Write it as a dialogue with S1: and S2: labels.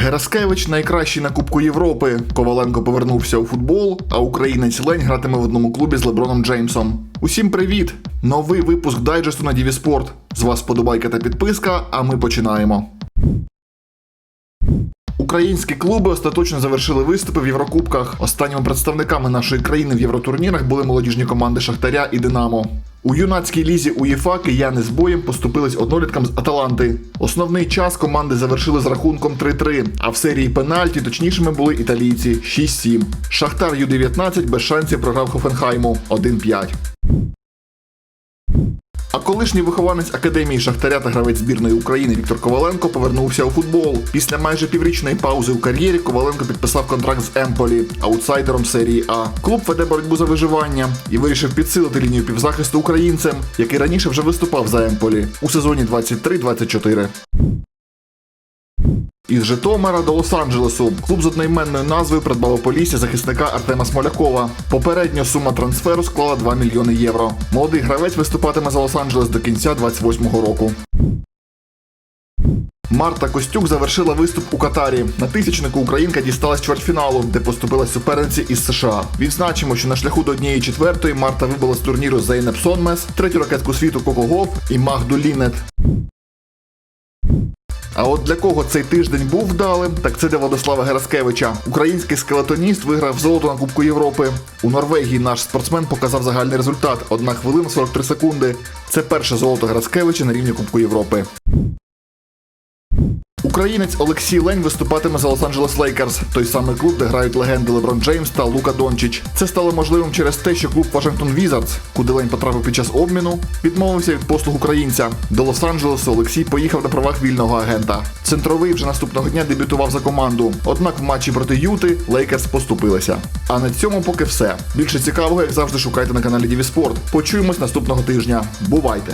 S1: Гераскевич найкращий на Кубку Європи. Коваленко повернувся у футбол, а українець Лень гратиме в одному клубі з Леброном Джеймсом. Усім привіт! Новий випуск дайджесту на Діві Спорт. З вас подобайка та підписка, а ми починаємо. Українські клуби остаточно завершили виступи в Єврокубках. Останніми представниками нашої країни в євротурнірах були молодіжні команди Шахтаря і Динамо. У юнацькій лізі УЄФА кияни з боєм поступились одноліткам з Аталанти. Основний час команди завершили з рахунком 3-3, а в серії пенальті точнішими були італійці 6-7. Шахтар Ю-19 без шансів програв Хофенхайму 1-5. А колишній вихованець академії Шахтаря та гравець збірної України Віктор Коваленко повернувся у футбол. Після майже піврічної паузи у кар'єрі Коваленко підписав контракт з Емполі, аутсайдером серії А. Клуб веде боротьбу за виживання і вирішив підсилити лінію півзахисту українцем, який раніше вже виступав за Емполі у сезоні 23-24. Із Житомира до Лос-Анджелесу клуб з одноіменною назвою придбав у Полісі захисника Артема Смолякова. Попередня сума трансферу склала 2 мільйони євро. Молодий гравець виступатиме за Лос-Анджелес до кінця 28-го року. Марта Костюк завершила виступ у Катарі. На тисячнику українка дісталась чвертьфіналу, де поступила суперниці із США. Відзначимо, що на шляху до однієї четвертої Марта вибила з турніру Зейнеп Сонмес, третю ракетку світу Коко Гоф і Магду Лінет. А от для кого цей тиждень був вдалим, так це для Владислава Гераскевича. Український скелетоніст виграв золото на Кубку Європи. У Норвегії наш спортсмен показав загальний результат 1 хвилина 43 секунди. Це перше золото Гераскевича на рівні Кубку Європи. Українець Олексій Лень виступатиме за Лос-Анджелес Лейкерс, той самий клуб, де грають легенди Леброн Джеймс та Лука Дончич. Це стало можливим через те, що клуб Вашингтон Візардс, куди Лень потрапив під час обміну, відмовився від послуг українця. До Лос-Анджелесу Олексій поїхав на правах вільного агента. Центровий вже наступного дня дебютував за команду. Однак в матчі проти Юти Лейкерс поступилися. А на цьому поки все. Більше цікавого, як завжди, шукайте на каналі Діві Спорт. Почуємось наступного тижня. Бувайте!